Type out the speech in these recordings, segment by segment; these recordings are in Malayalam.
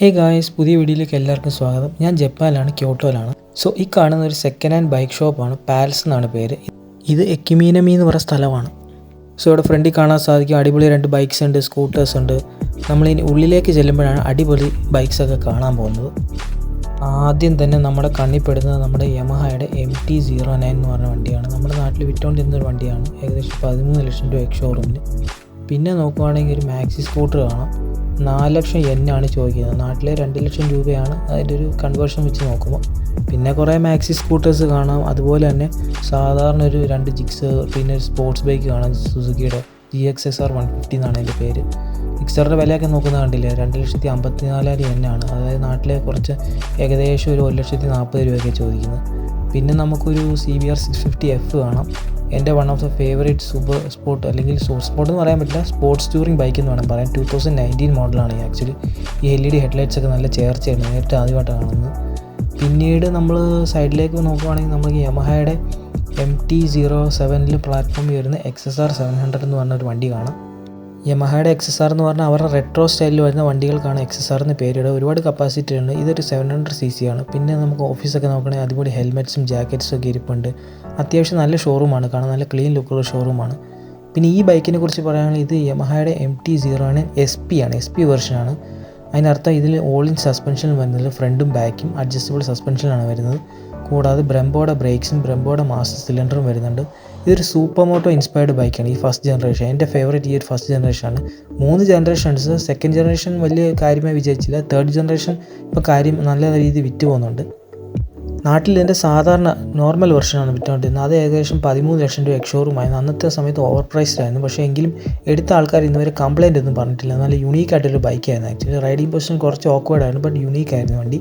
ഹേ ഗായ്സ് പുതിയ വീഡിയോയിലേക്ക് എല്ലാവർക്കും സ്വാഗതം. ഞാൻ ജപ്പാനിലാണ് ക്യോട്ടോയിലാണ്. സോ ഈ കാണുന്ന ഒരു സെക്കൻഡ് ഹാൻഡ് ബൈക്ക് ഷോപ്പാണ് പാലസ് എന്നാണ് പേര്. ഇത് എക്കിമീനമി എന്ന് പറയുന്ന സ്ഥലമാണ്. സോ ഇവിടെ ഫ്രണ്ടിൽ കാണാൻ സാധിക്കും അടിപൊളി രണ്ട് ബൈക്സ് ഉണ്ട് സ്കൂട്ടേഴ്സ് ഉണ്ട്. നമ്മൾ ഇനി ഉള്ളിലേക്ക് ചെല്ലുമ്പോഴാണ് അടിപൊളി ബൈക്സ് ഒക്കെ കാണാൻ പോകുന്നത്. ആദ്യം തന്നെ നമ്മുടെ കണ്ണിപ്പെടുന്നത് നമ്മുടെ യമഹയുടെ എം ടി സീറോ നയൻ എന്ന് പറഞ്ഞ വണ്ടിയാണ്. നമ്മുടെ നാട്ടിൽ വിറ്റുകൊണ്ടിരുന്ന ഒരു വണ്ടിയാണ്. ഏകദേശം പതിമൂന്ന് ലക്ഷം രൂപ എക്സ് ഷോറൂമിൽ പിന്നെ നോക്കുവാണെങ്കിൽ ഒരു മാക്സി സ്കൂട്ടർ കാണാം. നാല് ലക്ഷം ആണ് ചോദിക്കുന്നത്. നാട്ടിലെ രണ്ട് ലക്ഷം രൂപയാണ് അതിന്റെ ഒരു കൺവേർഷൻ വെച്ച് നോക്കുമ്പോൾ. പിന്നെ കുറേ മാക്സി സ്കൂട്ടേഴ്സ് കാണാം. അതുപോലെ തന്നെ സാധാരണ ഒരു രണ്ട് ജിക്സ് പിന്നെ ഒരു സ്പോർട്സ് ബൈക്ക് കാണാം. സുസുക്കിയുടെ G X S R one fifty എന്നാണ് അതിന്റെ പേര്. മിക്സറിന്റെ വിലയൊക്കെ നോക്കുന്ന കണ്ടില്ലേ? രണ്ട് ലക്ഷത്തി അമ്പത്തി നാലായിരം എന്നാണ് അതായത് നാട്ടിലെ കുറച്ച് ഏകദേശം ഒരു ഒരു ലക്ഷത്തി നാൽപ്പത് രൂപയൊക്കെ ചോദിക്കുന്നത്. പിന്നെ നമുക്കൊരു C B R six fifty F കാണാം. എന്റെ one of the favourite super sport അല്ലെങ്കിൽ സ്പോർട്ട് എന്ന് പറയാൻ പറ്റില്ല സ്പോർട്സ് ടൂറിംഗ് ബൈക്ക് എന്ന് വേണം പറയാൻ. ടു തൗസൻഡ് നയന്റീൻ മോഡലാണ് ആക്ച്വലി ഈ എൽ ഇ ഡി ഹെഡ്ലൈറ്റ്സ് ഒക്കെ നല്ല ചേർച്ചയാണ് നേരിട്ട് ആദ്യമായിട്ടാണ് കാണുന്നത്. പിന്നീട് നമ്മൾ സൈഡിലേക്ക് നോക്കുവാണെങ്കിൽ നമുക്ക് യമഹയുടെ എം ടി സീറോ സെവനിൽ പ്ലാറ്റ്ഫോമിൽ വരുന്ന X S R seven hundred എന്ന് പറഞ്ഞ ഒരു വണ്ടി കാണാം. യമഹയുടെ എക്സ് ആർ എന്ന് പറഞ്ഞാൽ അവരുടെ റെട്രോ സ്റ്റൈലിൽ വരുന്ന വണ്ടികൾക്കാണ് എക്സ് ആർ എന്ന് പേരിടുക. ഒരുപാട് കപ്പാസിറ്റി ഉണ്ട്. ഇതൊരു സെവൻ ഹൺഡ്രഡ് സി സി ആണ്. പിന്നെ നമുക്ക് ഓഫീസൊക്കെ നോക്കണമെങ്കിൽ അതുപോലെ ഹെൽമെറ്റ്സും ജാക്കറ്റ്സും ഒക്കെ ഇരിപ്പുണ്ട്. അത്യാവശ്യം നല്ല ഷോറൂമാണ് കാണാൻ നല്ല ക്ലീൻ ലുക്കുള്ള ഷോറൂമാണ് പിന്നെ ഈ ബൈക്കിനെ കുറിച്ച് പറയുകയാണെങ്കിൽ ഇത് യമഹയുടെ എം ടി സീറോ ആണ്. എസ് പി ആണ്. എസ് പി വെർഷനാണ് അതിനർത്ഥം ഇതിൽ ഓൾ ഇൻ സസ്പെൻഷൻ വരുന്നത് ഫ്രണ്ടും ബാക്കും അഡ്ജസ്റ്റബിൾ സസ്പെൻഷനാണ് വരുന്നത്. കൂടാതെ ബ്രംബോയുടെ ബ്രേക്സും ബ്രംബോയുടെ മാസ്റ്റർ സിലിണ്ടറും വരുന്നുണ്ട്. ഇതൊരു സൂപ്പർ മോട്ടോ ഇൻസ്പയർഡ് ബൈക്കാണ് ഈ ഫസ്റ്റ് ജനറേഷൻ എന്റെ ഫേവറേറ്റ് ഈ ഒരു ഫസ്റ്റ് ജനറേഷനാണ് മൂന്ന് ജനറേഷൻസ് സെക്കൻഡ് ജനറേഷൻ വലിയ കാര്യമായി വിജയിച്ചില്ല തേർഡ് ജനറേഷൻ ഇപ്പോൾ കാര്യം നല്ല രീതിയിൽ വിറ്റ് പോകുന്നുണ്ട്. നാട്ടിൽ ഇതിന്റെ സാധാരണ നോർമൽ വെർഷനാണ് വിറ്റുകൊണ്ടിരുന്നത്. അത് ഏകദേശം പതിമൂന്ന് ലക്ഷം രൂപ എക്സ്ഷോറുമായിരുന്നു അന്നത്തെ സമയത്ത് ഓവർ പ്രൈസ്ഡായിരുന്നു പക്ഷേ എങ്കിലും എടുത്ത ആൾക്കാർ ഇന്നുവരെ കംപ്ലയിന്റ് ഒന്നും പറഞ്ഞിട്ടില്ല. നല്ല യുണീക്ക് ആയിട്ടൊരു ബൈക്കായിരുന്നു ആക്ച്വലി റൈഡിംഗ് പൊസിഷൻ കുറച്ച് ഓക്വേഡായിരുന്നു ബട്ട് യുണീക്ക് ആയിരുന്നു വണ്ടി.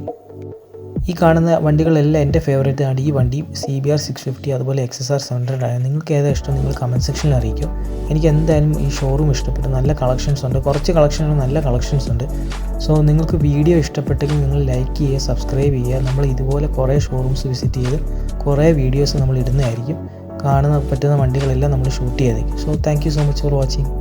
ഈ കാണുന്ന വണ്ടികളെല്ലാം എന്റെ ഫേവറേറ്റ് ആണ്. ഈ വണ്ടി C B R six fifty അതുപോലെ X S R seven hundred ആണ്. നിങ്ങൾക്ക് ഏതാ ഇഷ്ടം നിങ്ങൾ കമന്റ് സെക്ഷനിൽ അറിയിക്കും. എനിക്ക് എന്തായാലും ഈ ഷോറൂം ഇഷ്ടപ്പെട്ടു. നല്ല കളക്ഷൻസ് ഉണ്ട്. കുറച്ച് കളക്ഷനുകൾ നല്ല കളക്ഷൻസ് ഉണ്ട്. സോ നിങ്ങൾക്ക് വീഡിയോ ഇഷ്ടപ്പെട്ടെങ്കിൽ നിങ്ങൾ ലൈക്ക് ചെയ്യുക സബ്സ്ക്രൈബ് ചെയ്യുക. നമ്മൾ ഇതുപോലെ കുറേ ഷോറൂംസ് വിസിറ്റ് ചെയ്ത് കുറേ വീഡിയോസ് നമ്മൾ ഇടുന്നതായിരിക്കും. കാണുന്ന പറ്റുന്ന വണ്ടികളെല്ലാം നമ്മൾ ഷൂട്ട് ചെയ്തേക്കും. So thank so much for watching